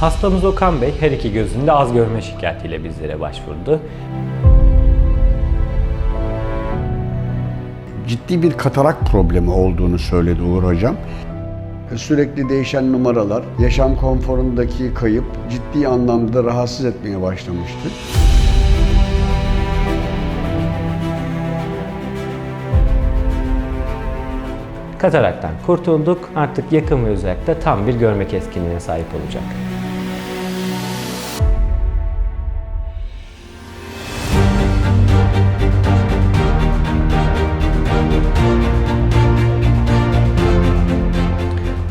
Hastamız Okan Bey her iki gözünde az görme şikayetiyle bizlere başvurdu. ciddi bir katarak problemi olduğunu söyledi Uğur Hocam. Sürekli değişen numaralar, yaşam konforundaki kayıp ciddi anlamda rahatsız etmeye başlamıştı. Kataraktan kurtulduk. Artık yakın ve uzakta tam bir görme keskinliğine sahip olacak.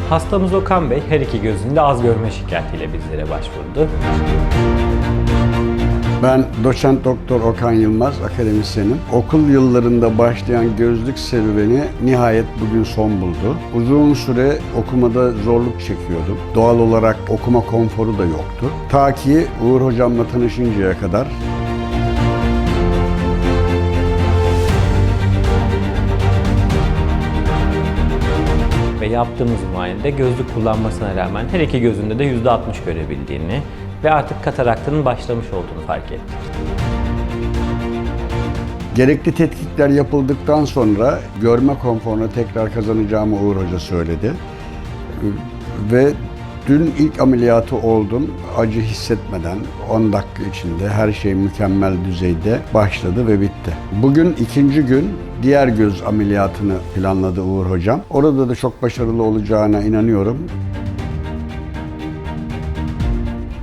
Hastamız Okan Bey her iki gözünde az görme şikayetiyle bizlere başvurdu. Ben doçent doktor Okan Yılmaz, akademisyenim. Okul yıllarında başlayan gözlük serüveni nihayet bugün son buldu. Uzun süre okumada zorluk çekiyordum. Doğal olarak okuma konforu da yoktu. Ta ki Uğur Hocam'la tanışıncaya kadar yaptığımız muayenede gözlük kullanmasına rağmen her iki gözünde de %60 görebildiğini ve artık kataraktının başlamış olduğunu fark ettik. Gerekli tetkikler yapıldıktan sonra görme konforunu tekrar kazanacağımı Uğur Hoca söyledi. Ve dün ilk ameliyatı oldum. Acı hissetmeden 10 dakika içinde her şey mükemmel düzeyde başladı ve bitti. Bugün ikinci gün diğer göz ameliyatını planladı Uğur Hocam. Orada da çok başarılı olacağına inanıyorum.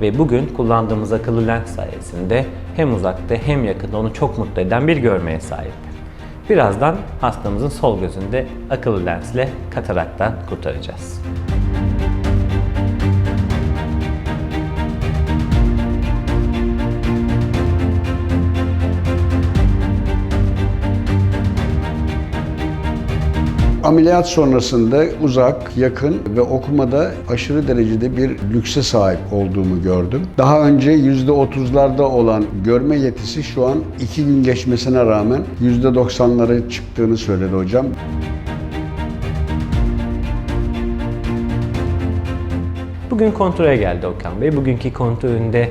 Ve bugün kullandığımız akıllı lens sayesinde hem uzakta hem yakında onu çok mutlu eden bir görmeye sahip. Birazdan hastamızın sol gözünde akıllı lensle kataraktan kurtaracağız. Ameliyat sonrasında uzak, yakın ve okumada aşırı derecede bir lükse sahip olduğumu gördüm. Daha önce %30'larda olan görme yetisi şu an 2 gün geçmesine rağmen %90'lara çıktığını söyledi hocam. Bugün kontrole geldi Okan Bey. Bugünkü kontrolünde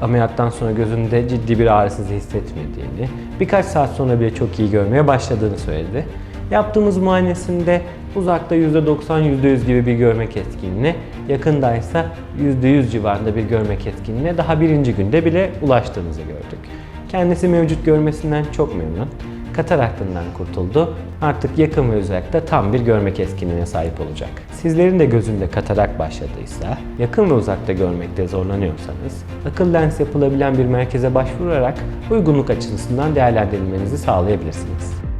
ameliyattan sonra gözünde ciddi bir ağrısız hissetmediğini, birkaç saat sonra bile çok iyi görmeye başladığını söyledi. Yaptığımız muayenesinde uzakta %90, %100 gibi bir görme keskinliğine, yakındaysa %100 civarında bir görme keskinliğine daha birinci günde bile ulaştığımızı gördük. Kendisi mevcut görmesinden çok memnun. Kataraktından kurtuldu. Artık yakın ve uzakta tam bir görme keskinliğine sahip olacak. Sizlerin de gözünde katarak başladıysa, yakın ve uzakta görmekte zorlanıyorsanız, akıl lens yapılabilen bir merkeze başvurarak uygunluk açısından değerlendirilmenizi sağlayabilirsiniz.